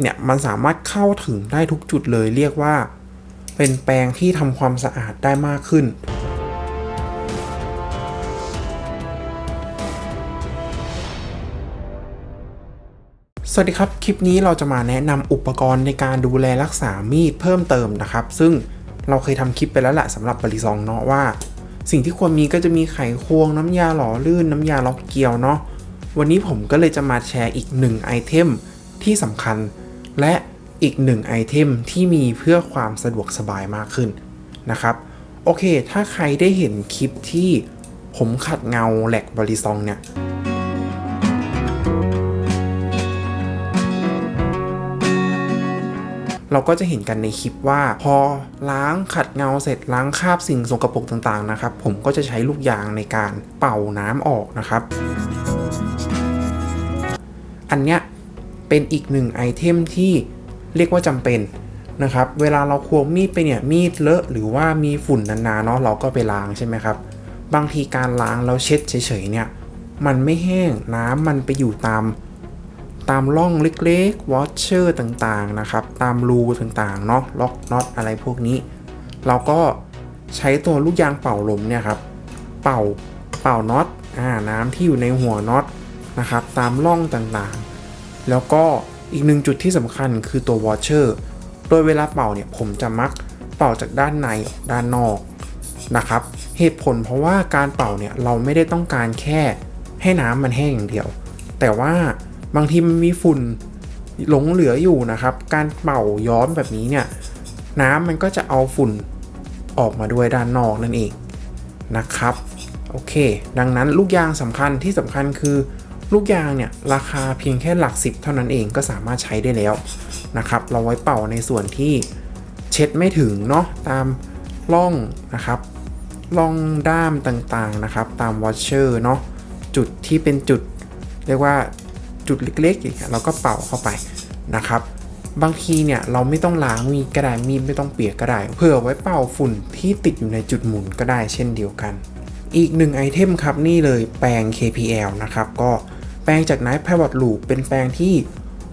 เนี่ยมันสามารถเข้าถึงได้ทุกจุดเลยเรียกว่า เป็นแปรงที่ทำความสะอาดได้มากขึ้น สวัสดีครับ คลิปนี้เราจะมาแนะนำอุปกรณ์ในการดูแลรักษามีดเพิ่มเติมนะครับ ซึ่งเราเคยทำคลิปไปแล้วแหละสำหรับบริซองเนาะว่า สิ่งที่ควรมีก็จะมีไขควงน้ำยาหล่อลื่นน้ำยาล็อกเกลียวเนาะวันนี้ผมก็เลยจะมาแชร์อีกหนึ่งไอเทมที่สำคัญ และอีกหนึ่งไอเทมที่มีเพื่อความสะดวกสบายมากขึ้นนะครับ โอเค ถ้าใครได้เห็นคลิปที่ผมขัดเงาแหลกบริซองเนี่ยเราก็จะเห็นกันในคลิปว่า พอล้างขัดเงาเสร็จล้างคราบสิ่งสกปรกต่างๆนะครับ ผมก็จะใช้ลูกยางในการเป่าน้ำออกนะครับ อันเนี้ย เป็นอีกหนึ่งไอเทมที่เรียกว่าจำเป็นนะครับ เวลาเราควงมีดไปเนี่ยมีดเลอะหรือว่ามีฝุ่นนานๆเนาะเราก็ไปล้างใช่ไหมครับ บางทีการล้างแล้วเช็ดเฉยๆเนี่ยมันไม่แห้งน้ำมันไปอยู่ตาม ตามร่องเล็กๆวอชเชอร์ต่างๆนะครับ ตามรูต่างๆเนาะล็อกน็อตอะไรพวกนี้ เราก็ใช้ตัวลูกยางเป่าลมเนี่ยครับเป่าเป่าน็อตอ่าน้ำที่อยู่ในหัวน็อตนะครับ ตามร่องต่างๆ แล้วก็อีกหนึ่งจุดที่สำคัญคือตัววอชเชอร์โดยเวลาเป่าเนี่ยผมจะมักเป่าจากด้านในออกด้านนอกนะครับ เหตุผลเพราะว่าการเป่าเนี่ยเราไม่ได้ต้องการแค่ให้น้ำมันแห้งอย่างเดียว แต่ว่าบางทีมันมีฝุ่นหลงเหลืออยู่นะครับ การเป่าย้อมแบบนี้เนี่ยน้ำมันก็จะเอาฝุ่นออกมาด้วยด้านนอกนั่นเองนะครับ โอเค ดังนั้นลูกยางสำคัญที่สำคัญคือ ลูกยางเนี่ยราคาเพียงแค่หลักสิบเท่านั้นเองก็สามารถใช้ได้แล้วนะครับ เราไว้เป่าในส่วนที่เช็ดไม่ถึงเนาะตามร่องนะครับร่องด้ามต่างๆนะครับ ตามวอชเชอร์เนาะจุดที่เป็นจุด เรียกว่าจุดเล็กๆอย่างเงี้ยเราก็เป่าเข้าไปนะครับ บางทีเนี่ยเราไม่ต้องล้างมีก็ได้มีดไม่ต้องเปียกก็ได้เพื่อไว้เป่าฝุ่นที่ติดอยู่ในจุดหมุนก็ได้เช่นเดียวกัน อีกหนึ่งไอเทมครับนี่เลยแปรง KPL นะครับก็ แปรงจากไนท์ Pivot Loop เป็นแปรงที่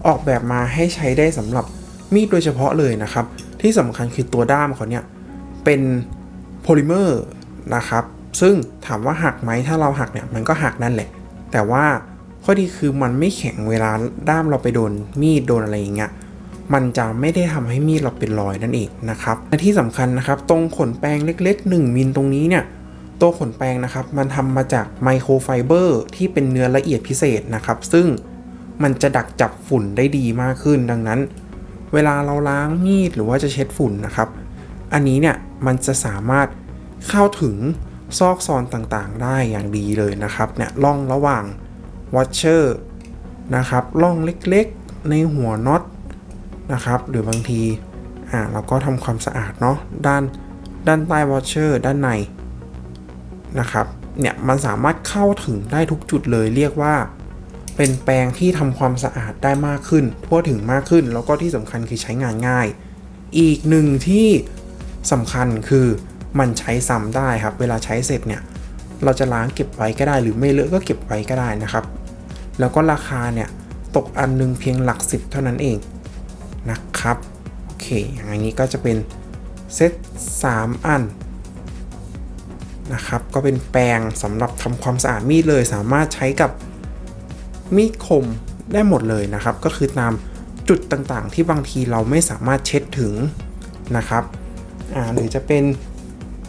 ออกแบบมาให้ใช้ได้สำหรับมีดโดยเฉพาะเลยนะครับ ที่สำคัญคือตัวด้ามเขาเนี่ย เป็นโพลิเมอร์นะครับ ซึ่งถามว่าหักไหมถ้าเราหักเนี่ย มันก็หักนั่นแหละ แต่ว่าข้อดีคือมันไม่แข็งเวลาด้ามเราไปโดนมีดโดนอะไรอย่างเงี้ยมันจะไม่ได้ทำให้มีดเราเป็นรอยนั่นเองนะครับและที่สำคัญนะครับ ตรงขนแปรงเล็ก ๆ 1มิลตรงนี้เนี่ย ตัวขนแปรงนะครับ มันทำมาจากไมโครไฟเบอร์ที่เป็นเนื้อละเอียดพิเศษนะครับ ซึ่งมันจะดักจับฝุ่นได้ดีมากขึ้น ดังนั้น เวลาเราล้างมีดหรือว่าจะเช็ดฝุ่นนะครับ อันนี้เนี่ยมันจะสามารถเข้าถึงซอกซอนต่างๆ ได้อย่างดีเลยนะครับเนี่ยร่องระหว่างวอชเชอร์นะครับร่องเล็กๆในหัวน็อตนะครับ หรือบางทีอ่าเราก็ทำความสะอาดเนาะด้านด้านใต้วอชเชอร์ด้านใน นะครับเนี่ยมันสามารถเข้าถึงได้ทุกจุดเลยเรียกว่า เป็นแปรงที่ทำความสะอาดได้มากขึ้น ทั่วถึงมากขึ้น แล้วก็ที่สำคัญคือใช้งานง่าย อีกหนึ่งที่สำคัญคือมันใช้ซ้ำได้ครับ เวลาใช้เสร็จเนี่ยเราจะล้างเก็บไว้ก็ได้ หรือไม่เลอะก็เก็บไว้ก็ได้นะครับ แล้วก็ราคาเนี่ยตกอันหนึงเพียงหลักสิบเท่านั้นเองนะครับโอเคอย่างนี้ก็จะเป็นเซต3 อัน นะครับ ก็เป็นแปรงสำหรับทำความสะอาดมีดเลย สามารถใช้กับมีดคมได้หมดเลยนะครับ ก็คือตามจุดต่างๆ ที่บางทีเราไม่สามารถเช็ดถึงนะครับหรือจะเป็น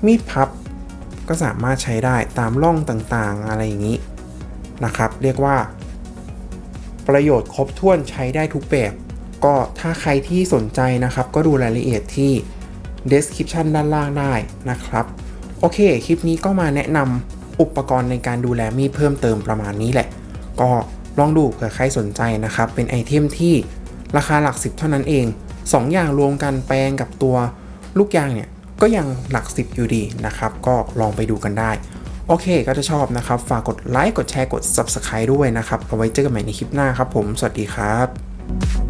มีดพับก็สามารถใช้ได้ตามร่องต่างๆอะไรอย่างนี้นะครับ เรียกว่า ประโยชน์ครบถ้วนใช้ได้ทุกแบบ ก็ถ้าใครที่สนใจนะครับ ก็ดูรายละเอียดที่ description ด้านล่างได้นะครับ โอเค คลิปนี้ก็มาแนะนำอุปกรณ์ในการดูแลมีดเพิ่มเติมประมาณนี้แหละ ก็ลองดูเผื่อใครสนใจนะครับ เป็นไอเทมที่ราคาหลักสิบเท่านั้นเอง 2 อย่างรวมกันแปลงกับตัวลูกยางเนี่ยก็ยังหลักสิบอยู่ดีนะครับ ก็ลองไปดูกันได้ โอเค ก็จะชอบนะครับ ฝากกดไลค์ กดแชร์ กด Subscribe ด้วยนะครับ เอาไว้เจอกันใหม่ในคลิปหน้าครับผม สวัสดีครับ